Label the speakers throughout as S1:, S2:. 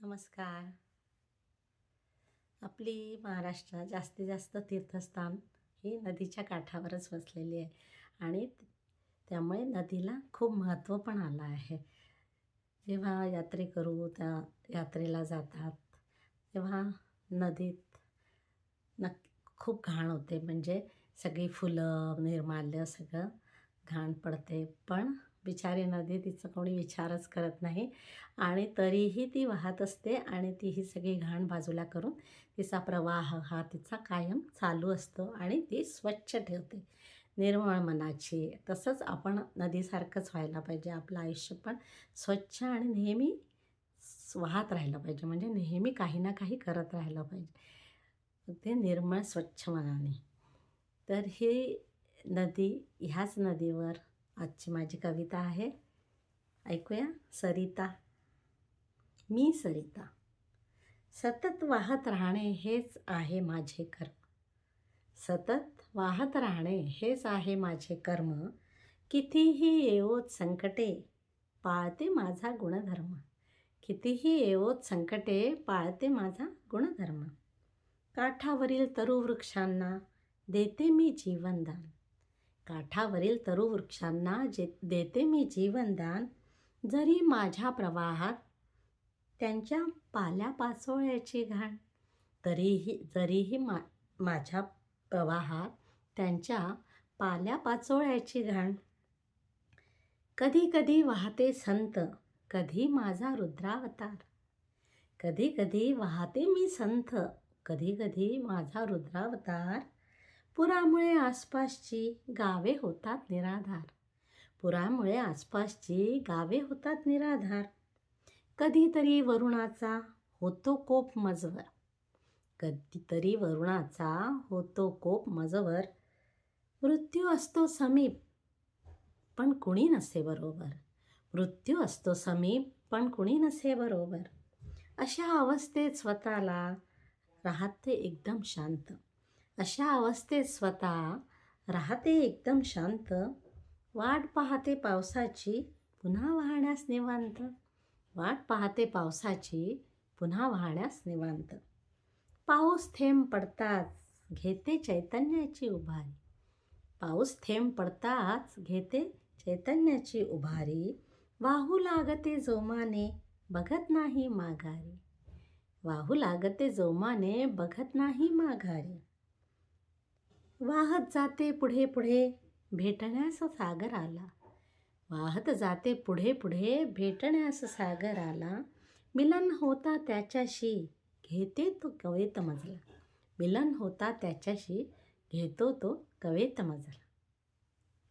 S1: नमस्कार. आपली महाराष्ट्र जास्तीत जास्त तीर्थस्थान ही नदीच्या काठावरच वसलेली आहे आणि त्यामुळे नदीला खूप महत्त्व पण आलं आहे. जेव्हा यात्रेकरू त्या यात्रेला जातात तेव्हा नदीत नक्की खूप घाण होते. म्हणजे सगळी फुलं निर्माल्य सगळं घाण पडते. पण बिचारी नदी तिचं कोणी विचारच करत नाही. आणि तरीही ती वाहत असते आणि ती ही सगळी घाण बाजूला करून तिचा प्रवाह हा तिचा कायम चालू असतो आणि ती स्वच्छ ठेवते. निर्मळ मनाची. तसंच आपण नदीसारखंच व्हायला पाहिजे. आपलं आयुष्य पण स्वच्छ आणि नेहमी वाहत राहिलं पाहिजे. म्हणजे नेहमी काही ना काही करत राहिलं पाहिजे. ते निर्मळ स्वच्छ मनाने. तर ही नदी ह्याच नदीवर आजची माझी कविता आहे. ऐकूया. सरिता. मी सरिता. सतत वाहत राहणे हेच आहे माझे कर्म. सतत वाहत राहणे हेच आहे माझे कर्म. कितीही येवोत संकटे पाळते माझा गुणधर्म. कितीही येवोत संकटे पाळते माझा गुणधर्म. काठावरील तरुवृक्षांना देते मी जीवनदान. काठावरील तरुवृक्षांना जे देते मी जीवनदान जरी माझ्या प्रवाहात त्यांच्या पाल्यापाचोळ्याची घाण तरीही जरीही मा माझ्या प्रवाहात त्यांच्या पाल्यापाचोळ्याची घाण. कधी कधी वाहते संत कधी माझा रुद्रावतार. कधी कधी वाहते मी संत कधी कधी माझा रुद्रावतार. पुरामुळे आसपासची गावे होतात निराधार. पुरामुळे आसपासची गावे होतात निराधार. कधीतरी वरुणाचा होतो कोप मजवर. कधीतरी वरुणाचा होतो कोप मजवर. मृत्यू असतो समीप पण कुणी नसे बरोबर. मृत्यू असतो समीप पण कुणी नसे बरोबर. अशा अवस्थेत स्वतःला राहते एकदम शांत. अशा अवस्थेत स्वतः राहते एकदम शांत. वाट पाहते पावसाची पुन्हा वाहण्यास निवांत. वाट पाहते पावसाची पुन्हा वाहण्यास निवांत. पाऊस थेंब पडताच घेते चैतन्याची उभारी. पाऊस थेंब पडताच घेते चैतन्याची उभारी. वाहू लागते जोमाने बघत नाही माघारी. वाहू लागते जोमाने बघत नाही माघारी. वाहत जाते पुढे पुढे भेटण्यास सागर आला. वाहत जाते पुढे पुढे भेटण्यास सागर आला. मिलन होता त्याच्याशी घेते तो कवेत मजला. मिलन होता त्याच्याशी घेतो तो कवेत मजला.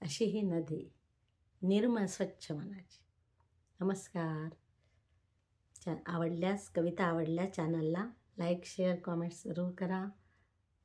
S1: अशी ही नदी निर्मळ स्वच्छ मनाची. नमस्कार. चा आवडल्यास कविता आवडल्या चॅनलला लाईक शेअर कॉमेंट्स जरूर करा.